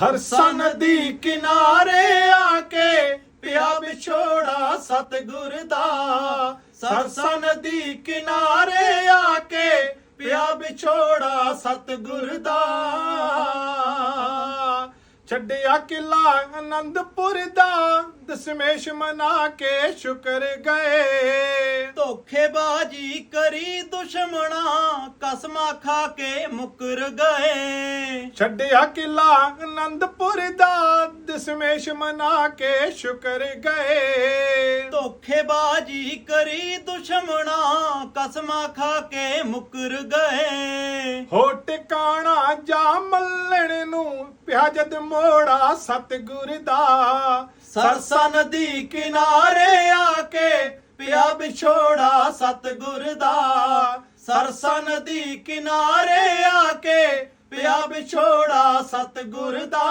ਸਰਸਾ ਨਦੀ ਕਿਨਾਰੇ ਆ ਕੇ ਪਿਆ ਵਿਛੋੜਾ ਸਤਿਗੁਰ ਦਾ। ਸਰਸਾ ਨਦੀ ਕਿਨਾਰੇ ਆ ਕੇ ਪਿਆ ਵਿਛੋੜਾ ਸਤਿਗੁਰ ਦਾ। ਛੱਡਿਆ ਕਿਲਾ ਆਨੰਦਪੁਰ ਦਾ, ਦਸਮੇਸ਼ ਮਨਾ ਕੇ ਸ਼ੁਕਰ ਗਏ। ਧੋਖੇਬਾਜੀ ਕਰੀ ਦੁਸ਼ਮਣਾ ਕਸਮਾਂ ਖਾ ਕੇ ਮੁਕਰ ਗਏ। ਛੱਡਿਆ ਕਿਲਾ ਆਨੰਦਪੁਰ ਦਾ ਦਸਮੇਸ਼ ਮਨਾ ਕੇ ਸ਼ੁਕਰ ਗਏ। ਧੋਖੇਬਾਜੀ ਕਰੀ ਦੁਸ਼ਮਣਾ ਕਸਮਾਂ ਖਾ ਕੇ ਮੁਕਰ ਗਏ। ਹੋ ਟਿਕਾਣਾ ਜਾ ਮੱਲਣ ਨੂੰ ਪਿਆ ਜਦ ਮੋੜਾ ਸਤਿਗੁਰ ਦਾ। ਸਰਸਾ ਨਦੀ ਕਿਨਾਰੇ ਆ ਕੇ ਪਿਆ ਵਿਛੋੜਾ ਸਤਿਗੁਰ ਦਾ। ਸਰਸਾ ਨਦੀ ਕਿਨਾਰੇ ਆ ਕੇ ਪਿਆ ਵਿਛੋੜਾ ਸਤਿਗੁਰ ਦਾ।